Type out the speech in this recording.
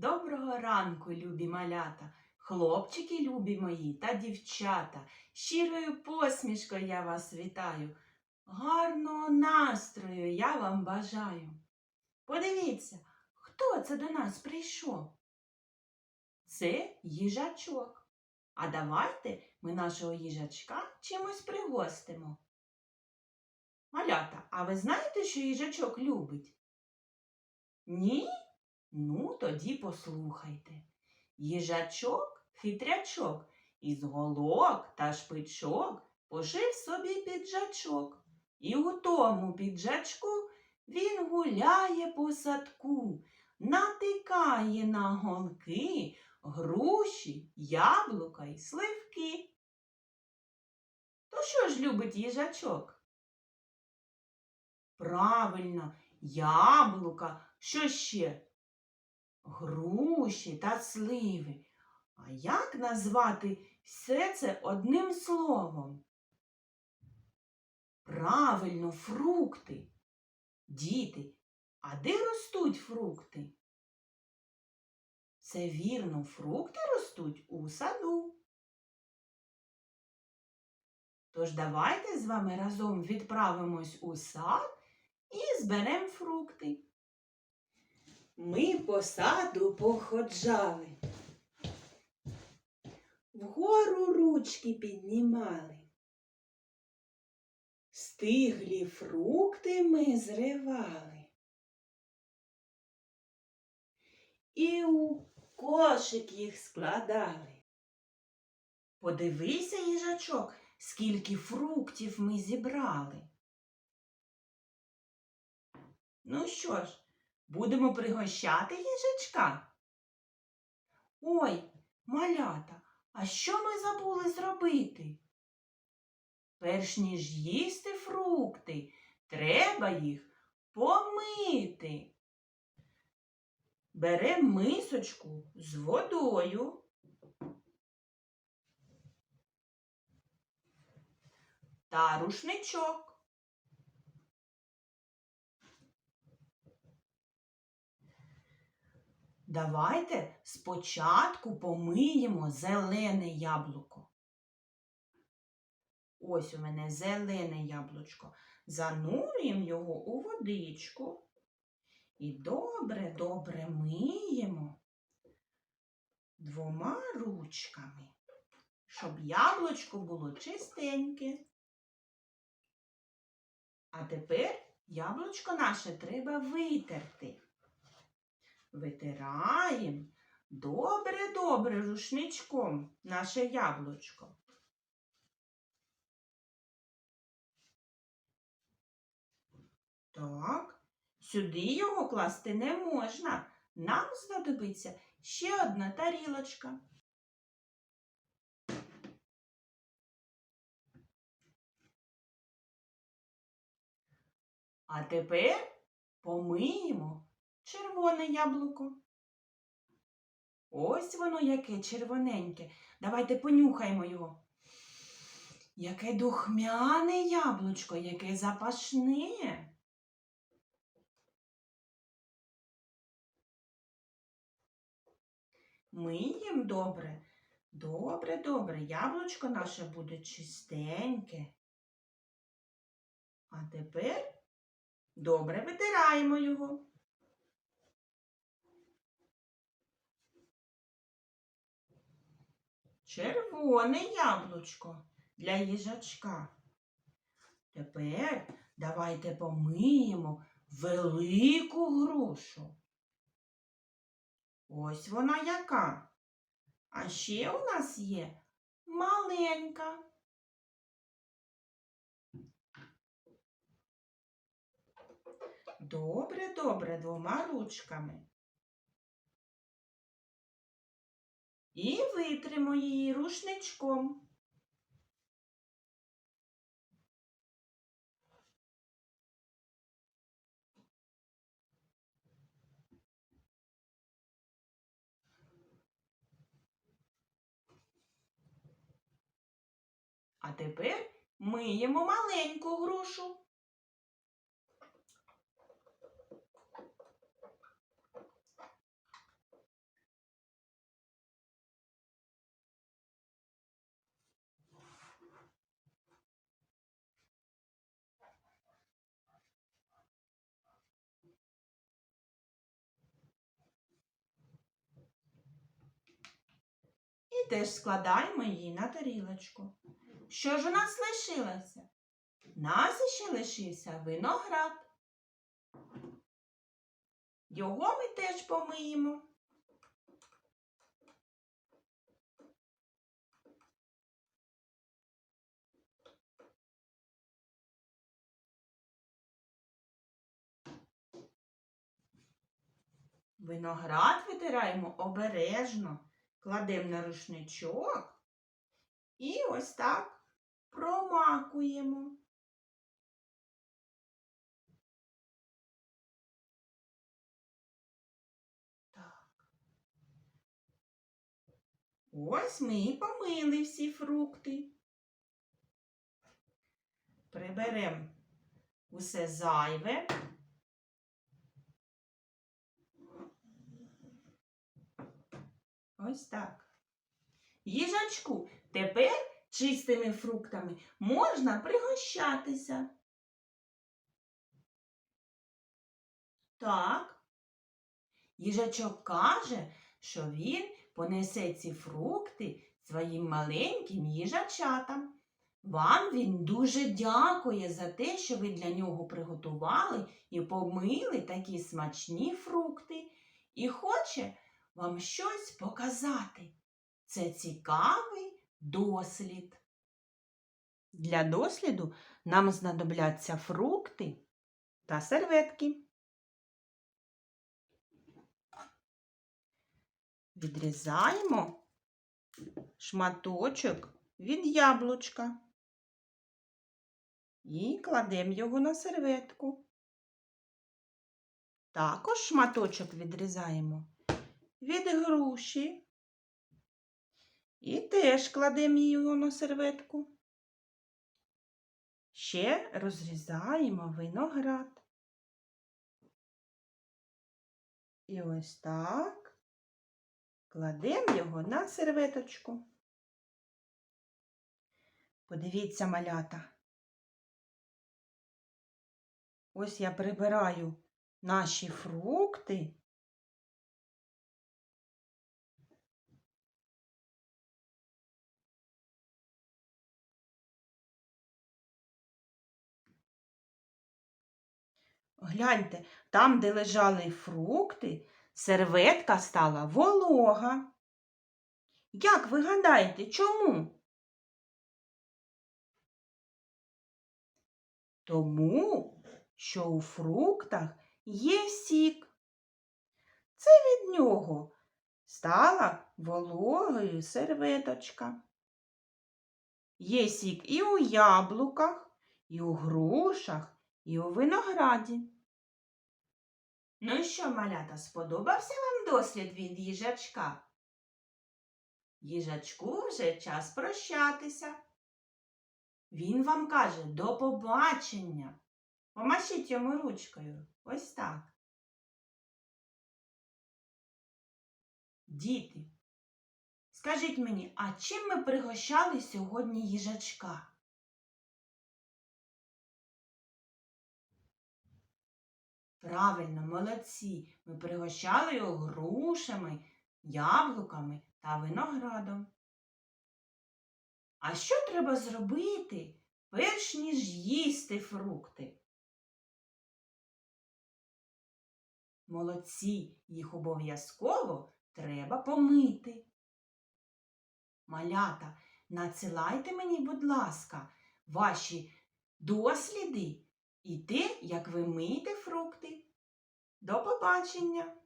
Доброго ранку, любі малята, хлопчики любі мої та дівчата. Щирою посмішкою я вас вітаю. Гарного настрою я вам бажаю. Подивіться, хто це до нас прийшов? Це їжачок. А давайте ми нашого їжачка чимось пригостимо. Малята, а ви знаєте, що їжачок любить? Ні? Ну, тоді послухайте. Їжачок, хитрячок, із голок та шпичок пошив собі піджачок. І у тому піджачку він гуляє по садку, натикає на голки, груші, яблука й сливки. То що ж любить їжачок? Правильно, яблука, що ще? Груші та сливи. А як назвати все це одним словом? Правильно, фрукти. Діти, а де ростуть фрукти? Це вірно, фрукти ростуть у саду. Тож давайте з вами разом відправимось у сад і зберемо фрукти. Ми по саду походжали, вгору ручки піднімали. Стиглі фрукти ми зривали. І у кошик їх складали. Подивися, їжачок, скільки фруктів ми зібрали. Ну що ж, Будемо пригощати їжачка? Ой, малята, а що ми забули зробити? Перш ніж їсти фрукти, треба їх помити. Беремо мисочку з водою. Та рушничок. Давайте спочатку помиємо зелене яблуко. Ось у мене зелене яблучко. Занурюємо його у водичку і добре-добре миємо двома ручками, щоб яблучко було чистеньке. А тепер яблучко наше треба витерти. Витираємо добре-добре рушничком наше яблучко. Так, сюди його класти не можна. Нам знадобиться ще одна тарілочка. А тепер помиємо червоне яблуко. Ось воно яке червоненьке. Давайте понюхаємо його. Яке духмяне яблучко, яке запашне. Миємо добре. Добре, добре. Яблучко наше буде чистеньке. А тепер добре витираємо його. Червоне яблучко для їжачка. Тепер давайте помиємо велику грушу. Ось вона яка. А ще у нас є маленька. Добре, добре, двома ручками. І витримо її рушничком. А тепер миємо маленьку грушу. Теж складаємо її на тарілочку. Що ж у нас лишилося? Нас іще лишився виноград. Його ми теж помиємо. Виноград витираємо обережно, кладемо на рушничок і ось так промакуємо. Ось ми і помили всі фрукти. Приберемо усе зайве. Ось так. Їжачку, тепер чистими фруктами можна пригощатися. Так. Їжачок каже, що він понесе ці фрукти своїм маленьким їжачатам. Вам він дуже дякує за те, що ви для нього приготували і помили такі смачні фрукти, і хоче вам щось показати. Це цікавий дослід. Для досліду нам знадобляться фрукти та серветки. Відрізаємо шматочок від яблучка і кладемо його на серветку. Також шматочок відрізаємо від груші і теж кладемо його на серветку. Ще розрізаємо виноград. І ось так кладемо його на серветочку. Подивіться, малята. Ось я прибираю наші фрукти. Гляньте, там, де лежали фрукти, серветка стала волога. Як ви гадаєте, чому? Тому, що у фруктах є сік. Це від нього стала вологою серветочка. Є сік і у яблуках, і у грушах, і у винограді. Ну і що, малята, сподобався вам дослід від їжачка? Їжачку вже час прощатися. Він вам каже до побачення. Помашіть йому ручкою. Ось так. Діти, скажіть мені, а чим ми пригощали сьогодні їжачка? Правильно, молодці. Ми пригощали його грушами, яблуками та виноградом. А що треба зробити, перш ніж їсти фрукти? Молодці, їх обов'язково треба помити. Малята, надсилайте мені, будь ласка, ваші досліди і те, як ви миєте фрукти. До побачення!